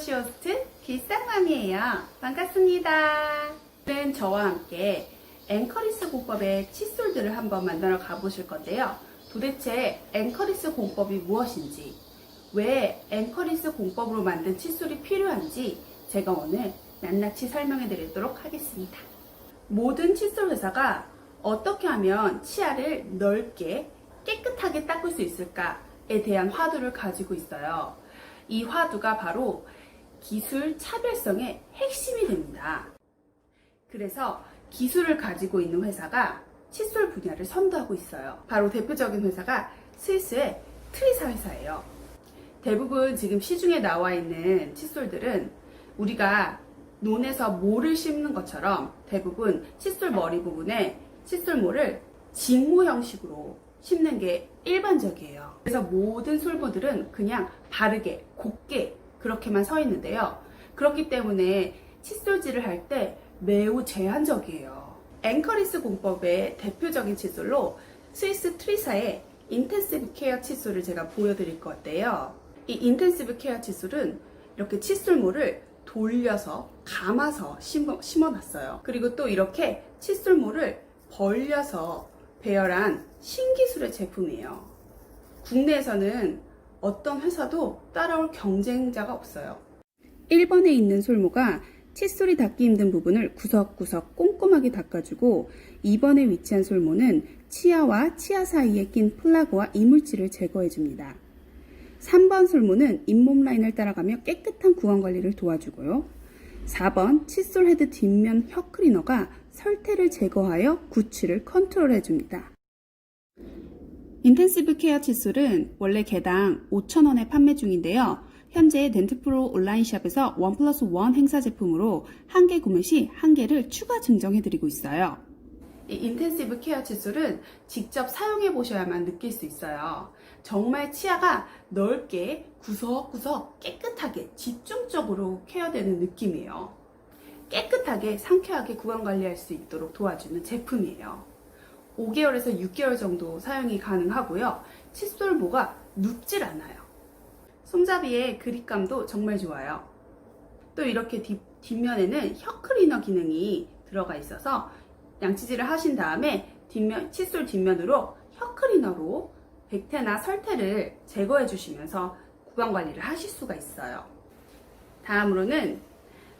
쇼호스트 길상맘이에요. 반갑습니다. 오늘은 저와 함께 앵커리스 공법의 칫솔들을 한번 만나러 가보실 건데요. 도대체 앵커리스 공법이 무엇인지, 왜 앵커리스 공법으로 만든 칫솔이 필요한지 제가 오늘 낱낱이 설명해 드리도록 하겠습니다. 모든 칫솔 회사가 어떻게 하면 치아를 넓게 깨끗하게 닦을 수 있을까에 대한 화두를 가지고 있어요. 이 화두가 바로 기술 차별성의 핵심이 됩니다. 그래서 기술을 가지고 있는 회사가 칫솔 분야를 선도하고 있어요. 바로 대표적인 회사가 스위스의 트리사 회사예요. 대부분 지금 시중에 나와 있는 칫솔들은 우리가 논에서 모를 씹는 것처럼 대부분 칫솔 머리 부분에 칫솔모를 직모 형식으로 씹는 게 일반적이에요. 그래서 모든 솔모들은 그냥 바르게, 곱게 그렇게만 서 있는데요. 그렇기 때문에 칫솔질을 할 때 매우 제한적이에요. 앵커리스 공법의 대표적인 칫솔로 스위스 트리사의 인텐시브 케어 칫솔을 제가 보여드릴 건데요. 이 인텐시브 케어 칫솔은 이렇게 칫솔모를 돌려서 감아서 심어, 심어놨어요. 그리고 또 이렇게 칫솔모를 벌려서 배열한 신기술의 제품이에요. 국내에서는 어떤 회사도 따라올 경쟁자가 없어요. 1번에 있는 솔모가 칫솔이 닿기 힘든 부분을 구석구석 꼼꼼하게 닦아주고 2번에 위치한 솔모는 치아와 치아 사이에 낀 플라그와 이물질을 제거해줍니다. 3번 솔모는 잇몸 라인을 따라가며 깨끗한 구강 관리를 도와주고요. 4번 칫솔 헤드 뒷면 혀 클리너가 설태를 제거하여 구취를 컨트롤해줍니다. 인텐시브 케어 칫솔은 원래 개당 5,000원에 판매 중인데요. 현재 덴트프로 온라인샵에서 원 플러스 원 행사 제품으로 한 개 구매 시 한 개를 추가 증정해드리고 있어요. 이 인텐시브 케어 칫솔은 직접 사용해 보셔야만 느낄 수 있어요. 정말 치아가 넓게 구석구석 깨끗하게 집중적으로 케어되는 느낌이에요. 깨끗하게 상쾌하게 구강 관리할 수 있도록 도와주는 제품이에요. 5개월에서 6개월 정도 사용이 가능하고요. 칫솔모가 눕질 않아요. 손잡이의 그립감도 정말 좋아요. 또 이렇게 뒷, 뒷면에는 혀 클리너 기능이 들어가 있어서 양치질을 하신 다음에 뒷면, 칫솔 뒷면으로 혀 클리너로 백태나 설태를 제거해 주시면서 구강 관리를 하실 수가 있어요. 다음으로는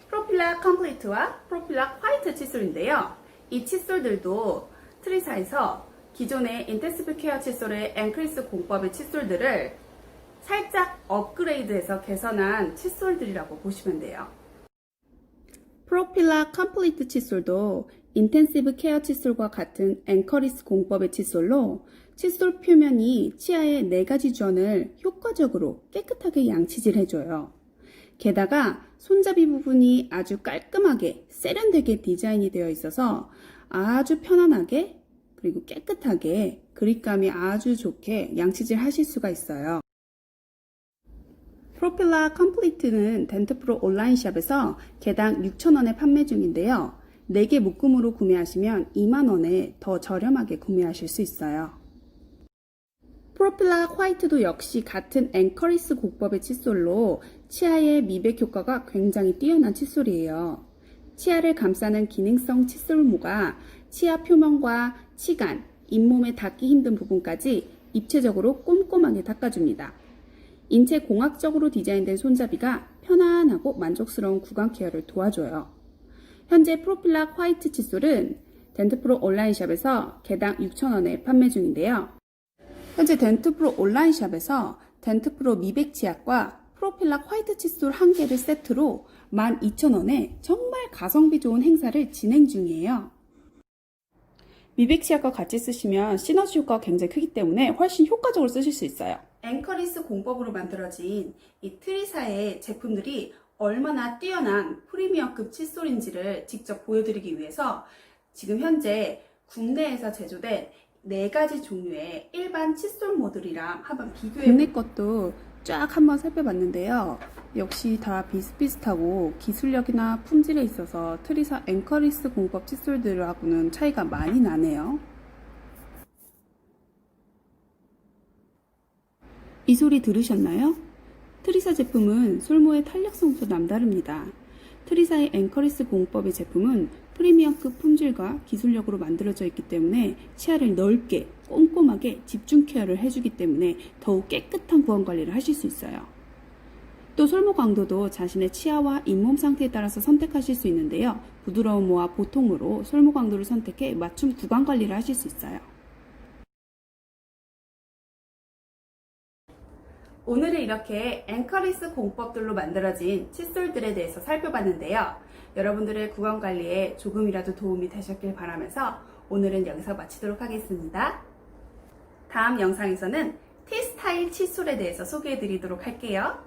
프로필락 컴플리트와 프로필락 화이트 칫솔인데요. 이 칫솔들도 트리사에서 기존의 인텐시브 케어 칫솔의 앵크리스 공법의 칫솔들을 살짝 업그레이드해서 개선한 칫솔들이라고 보시면 돼요. 프로필라 컴플리트 칫솔도 인텐시브 케어 칫솔과 같은 앵커리스 공법의 칫솔로 칫솔 표면이 치아의 네 가지 주원을 효과적으로 깨끗하게 양치질 해줘요. 게다가 손잡이 부분이 아주 깔끔하게 세련되게 디자인이 되어 있어서 아주 편안하게 그리고 깨끗하게 그립감이 아주 좋게 양치질 하실 수가 있어요. 프로필라 컴플리트는 덴트프로 온라인샵에서 개당 6,000원에 판매 중인데요. 4개 묶음으로 구매하시면 2만원에 더 저렴하게 구매하실 수 있어요. 프로필라 화이트도 역시 같은 앵커리스 곡법의 칫솔로 치아의 미백 효과가 굉장히 뛰어난 칫솔이에요. 치아를 감싸는 기능성 칫솔모가 치아 표면과 치간, 잇몸에 닿기 힘든 부분까지 입체적으로 꼼꼼하게 닦아줍니다. 인체 공학적으로 디자인된 손잡이가 편안하고 만족스러운 구강 케어를 도와줘요. 현재 프로필락 화이트 칫솔은 덴트프로 온라인샵에서 개당 6,000원에 판매 중인데요. 현재 덴트프로 온라인샵에서 덴트프로 미백 치약과 프로필락 화이트 칫솔 한 개를 세트로 12,000원에 정말 가성비 좋은 행사를 진행 중이에요. 미백 치약과 같이 쓰시면 시너지 효과가 굉장히 크기 때문에 훨씬 효과적으로 쓰실 수 있어요. 앵커리스 공법으로 만들어진 이 트리사의 제품들이 얼마나 뛰어난 프리미엄급 칫솔인지를 직접 보여드리기 위해서 지금 현재 국내에서 제조된 네 가지 종류의 일반 칫솔 모델이랑 한번 비교해 국내 것도 쫙 한번 살펴봤는데요. 역시 다 비슷비슷하고 기술력이나 품질에 있어서 트리사 앵커리스 공법 칫솔들하고는 차이가 많이 나네요. 이 소리 들으셨나요? 트리사 제품은 솔모의 탄력성도 남다릅니다. 트리사의 앵커리스 공법의 제품은 프리미엄급 품질과 기술력으로 만들어져 있기 때문에 치아를 넓게 꼼꼼하게 집중 케어를 해주기 때문에 더욱 깨끗한 구원 관리를 하실 수 있어요. 또 솔모 강도도 자신의 치아와 잇몸 상태에 따라서 선택하실 수 있는데요. 부드러운 모와 보통으로 솔모 강도를 선택해 맞춤 구강 관리를 하실 수 있어요. 오늘은 이렇게 앵커리스 공법들로 만들어진 칫솔들에 대해서 살펴봤는데요. 여러분들의 구강 관리에 조금이라도 도움이 되셨길 바라면서 오늘은 여기서 마치도록 하겠습니다. 다음 영상에서는 T 스타일 칫솔에 대해서 소개해 드리도록 할게요.